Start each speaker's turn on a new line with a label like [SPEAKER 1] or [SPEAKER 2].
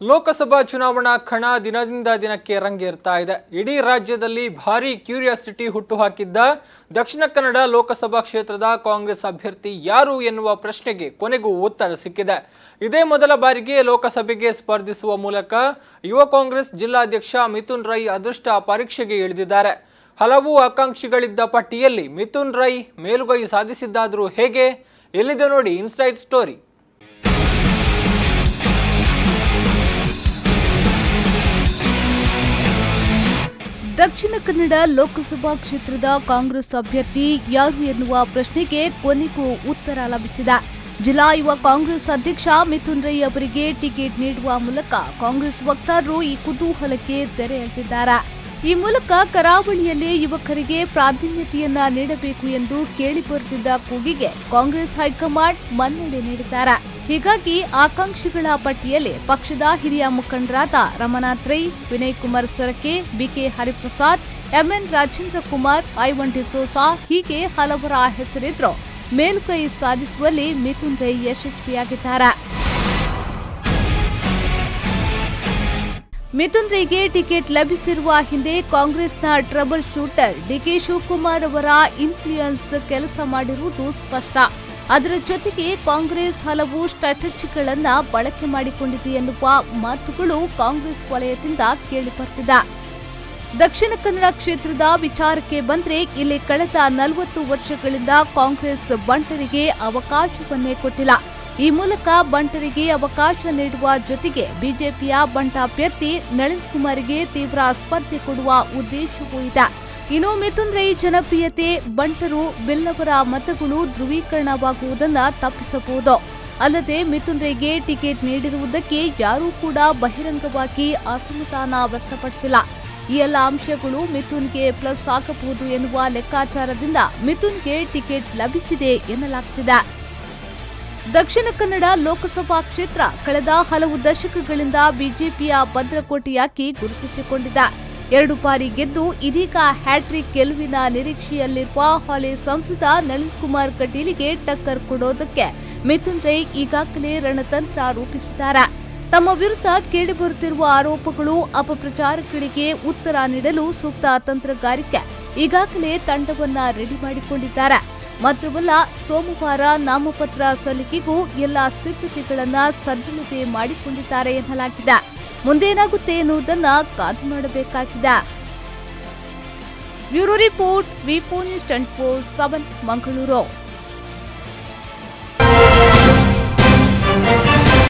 [SPEAKER 1] ಲೋಕಸಭಾ ಚುನಾವಣಾ ಕಣ ದಿನದಿಂದ ದಿನಕ್ಕೆ ರಂಗೇರ್ತಾ ಇದೆ. ಇಡೀ ರಾಜ್ಯದಲ್ಲಿ ಭಾರೀ ಕ್ಯೂರಿಯಾಸಿಟಿ ಹುಟ್ಟುಹಾಕಿದ್ದ ದಕ್ಷಿಣ ಕನ್ನಡ ಲೋಕಸಭಾ ಕ್ಷೇತ್ರದ ಕಾಂಗ್ರೆಸ್ ಅಭ್ಯರ್ಥಿ ಯಾರು ಎನ್ನುವ ಪ್ರಶ್ನೆಗೆ ಕೊನೆಗೂ ಉತ್ತರ ಸಿಕ್ಕಿದೆ. ಇದೇ ಮೊದಲ ಬಾರಿಗೆ ಲೋಕಸಭೆಗೆ ಸ್ಪರ್ಧಿಸುವ ಮೂಲಕ ಯುವ ಕಾಂಗ್ರೆಸ್ ಜಿಲ್ಲಾಧ್ಯಕ್ಷ ಮಿಥುನ್ ರೈ ಅದೃಷ್ಟ ಪರೀಕ್ಷೆಗೆ ಇಳಿದಿದ್ದಾರೆ. ಹಲವು ಆಕಾಂಕ್ಷಿಗಳಿದ್ದ ಪಟ್ಟಿಯಲ್ಲಿ ಮಿಥುನ್ ರೈ ಮೇಲುಗೈ ಸಾಧಿಸಿದ್ದಾದರೂ ಹೇಗೆ? ಎಲ್ಲಿದೆ ನೋಡಿ ಇನ್ಸೈಡ್ ಸ್ಟೋರಿ.
[SPEAKER 2] ದಕ್ಷಿಣ ಕನ್ನಡ ಲೋಕಸಭಾ ಕ್ಷೇತ್ರದ ಕಾಂಗ್ರೆಸ್ ಅಭ್ಯರ್ಥಿ ಯಾರು ಎನ್ನುವ ಪ್ರಶ್ನೆಗೆ ಕೊನೆಗೂ ಉತ್ತರ ಲಭಿಸಿದೆ. ಜಿಲ್ಲಾ ಯುವ ಕಾಂಗ್ರೆಸ್ ಅಧ್ಯಕ್ಷ ಮಿಥುನ್ ರೈ ಅವರಿಗೆ ಟಿಕೆಟ್ ನೀಡುವ ಮೂಲಕ ಕಾಂಗ್ರೆಸ್ ವಕ್ತಾರರು ಈ ಕುತೂಹಲಕ್ಕೆ ತೆರೆ ಎಳೆದಿದ್ದಾರೆ. ಈ ಮೂಲಕ ಕರಾವಳಿಯಲ್ಲಿ ಯುವಕರಿಗೆ ಪ್ರಾಧಾನ್ಯತೆಯನ್ನ ನೀಡಬೇಕು ಎಂದು ಕೇಳಿಬರುತ್ತಿದ್ದ ಕೂಗಿಗೆ ಕಾಂಗ್ರೆಸ್ ಹೈಕಮಾಂಡ್ ಮನ್ನಣೆ ನೀಡಿದ್ದಾರೆ. ಹೀಗಾಗಿ ಆಕಾಂಕ್ಷಿಗಳ ಪಟ್ಟಿಯಲ್ಲಿ ಪಕ್ಷದ ಹಿರಿಯ ಮುಖಂಡರಾದ Ramanath Rai Vinay Kumar Sorake, B K Hariprasad, M N Rajendra Kumar Ivan D'Souza ಹೀಗೆ ಹಲವರ ಹೆಸರಿದ್ರು. ಮೇಲುಕೈ ಸಾಧಿಸುವಲ್ಲಿ ಮಿಥುನ್ ರೈ ಯಶಸ್ವಿಯಾಗಿದ್ದಾರೆ. ಮಿಥುನ್ ರೈಗೆ ಟಿಕೆಟ್ ಲಭಿಸಿರುವ ಹಿಂದೆ ಕಾಂಗ್ರೆಸ್ನ ಟ್ರಬಲ್ ಶೂಟರ್ ಡಿಕೆ ಶಿವಕುಮಾರ್ ಅವರ ಇನ್ಫ್ಲೂಯೆನ್ಸ್ ಕೆಲಸ ಮಾಡಿರುವುದು ಸ್ಪಷ್ಟ. ಅದರ ಜೊತೆಗೆ ಕಾಂಗ್ರೆಸ್ ಹಲವು ಸ್ಟ್ರಾಟಜಿಗಳನ್ನ ಬಳಕೆ ಮಾಡಿಕೊಂಡಿದೆ ಎನ್ನುವ ಮಾತುಗಳು ಕಾಂಗ್ರೆಸ್ ವಲಯದಿಂದ ಕೇಳಿಬರ್ತಿದೆ ದಕ್ಷಿಣ ಕನ್ನಡ ಕ್ಷೇತ್ರದ ವಿಚಾರಕ್ಕೆ ಬಂದರೆ ಇಲ್ಲಿ ಕಳೆದ ನಲವತ್ತು ವರ್ಷಗಳಿಂದ ಕಾಂಗ್ರೆಸ್ ಬಂಟರಿಗೆ ಅವಕಾಶವನ್ನೇ ಕೊಟ್ಟಿಲ್ಲ. ಈ ಮೂಲಕ ಬಂಟರಿಗೆ ಅವಕಾಶ ನೀಡುವ ಜೊತೆಗೆ ಬಿಜೆಪಿಯ ಬಂಟ ಅಭ್ಯರ್ಥಿ ನಳಿನ್ ಕುಮಾರ್ಗೆ ತೀವ್ರ ಸ್ಪರ್ಧೆ ಕೊಡುವ ಉದ್ದೇಶವೂ ಇದೆ. ಇನ್ನು ಮಿಥುನ್ ರೈ ಜನಪ್ರಿಯತೆ, ಬಂಟರು ಬಿಲ್ಲವರ ಮತಗಳು ಧ್ರುವೀಕರಣವಾಗುವುದನ್ನು ತಪ್ಪಿಸಬಹುದು. ಅಲ್ಲದೆ ಮಿಥುನ್ ರೈಗೆ ಟಿಕೆಟ್ ನೀಡಿರುವುದಕ್ಕೆ ಯಾರೂ ಕೂಡ ಬಹಿರಂಗವಾಗಿ ಅಸಮಾಧಾನ ವ್ಯಕ್ತಪಡಿಸಿಲ್ಲ. ಈ ಎಲ್ಲ ಅಂಶಗಳು ಮಿಥುನ್ಗೆ ಪ್ಲಸ್ ಆಗಬಹುದು ಎನ್ನುವ ಲೆಕ್ಕಾಚಾರದಿಂದ ಮಿಥುನ್ಗೆ ಟಿಕೆಟ್ ಲಭಿಸಿದೆ ಎನ್ನಲಾಗ್ತಿದೆ. ದಕ್ಷಿಣ ಕನ್ನಡ ಲೋಕಸಭಾ ಕ್ಷೇತ್ರ ಕಳೆದ ಹಲವು ದಶಕಗಳಿಂದ ಬಿಜೆಪಿಯ ಭದ್ರಕೋಟೆಯಾಗಿ ಗುರುತಿಸಿಕೊಂಡಿದೆ. ಎರಡು ಬಾರಿ ಗೆದ್ದು ಇದೀಗ ಹ್ಯಾಟ್ರಿಕ್ ಗೆಲುವಿನ ನಿರೀಕ್ಷೆಯಲ್ಲಿರುವ ಹಾಲಿ ಸಂಸದ ನಳಿನ್ ಕುಮಾರ್ ಕಟೀಲಿಗೆ ಟಕ್ಕರ್ ಕೊಡೋದಕ್ಕೆ ಮಿಥುನ್ ರೈ ಈಗಾಗಲೇ ರಣತಂತ್ರ ರೂಪಿಸಿದ್ದಾರೆ. ತಮ್ಮ ವಿರುದ್ಧ ಕೇಳಿಬರುತ್ತಿರುವ ಆರೋಪಗಳು ಅಪಪ್ರಚಾರಗಳಿಗೆ ಉತ್ತರ ನೀಡಲು ಸೂಕ್ತ ತಂತ್ರಗಾರಿಕೆ ಈಗಾಗಲೇ ತಂಡವನ್ನ ರೆಡಿ ಮಾಡಿಕೊಂಡಿದ್ದಾರೆ. ಮಾತ್ರವಲ್ಲ, ಸೋಮವಾರ ನಾಮಪತ್ರ ಸಲ್ಲಿಕೆಗೂ ಎಲ್ಲ ಸಿದ್ಧತೆಗಳನ್ನು ಸನ್ನದ್ಧತೆ ಮಾಡಿಕೊಂಡಿದ್ದಾರೆ ಎನ್ನಲಾಗಿದೆ. ಮುಂದೇನಾಗುತ್ತೆ ಎನ್ನುವುದನ್ನ ಕಾದು ಮಾಡಬೇಕಾಗಿದೆ. ಬ್ಯೂರೋ ರಿಪೋರ್ಟ್ ವಿಪೋ ನ್ಯೂಸ್ ಸೆವೆನ್ ಮಂಗಳೂರು.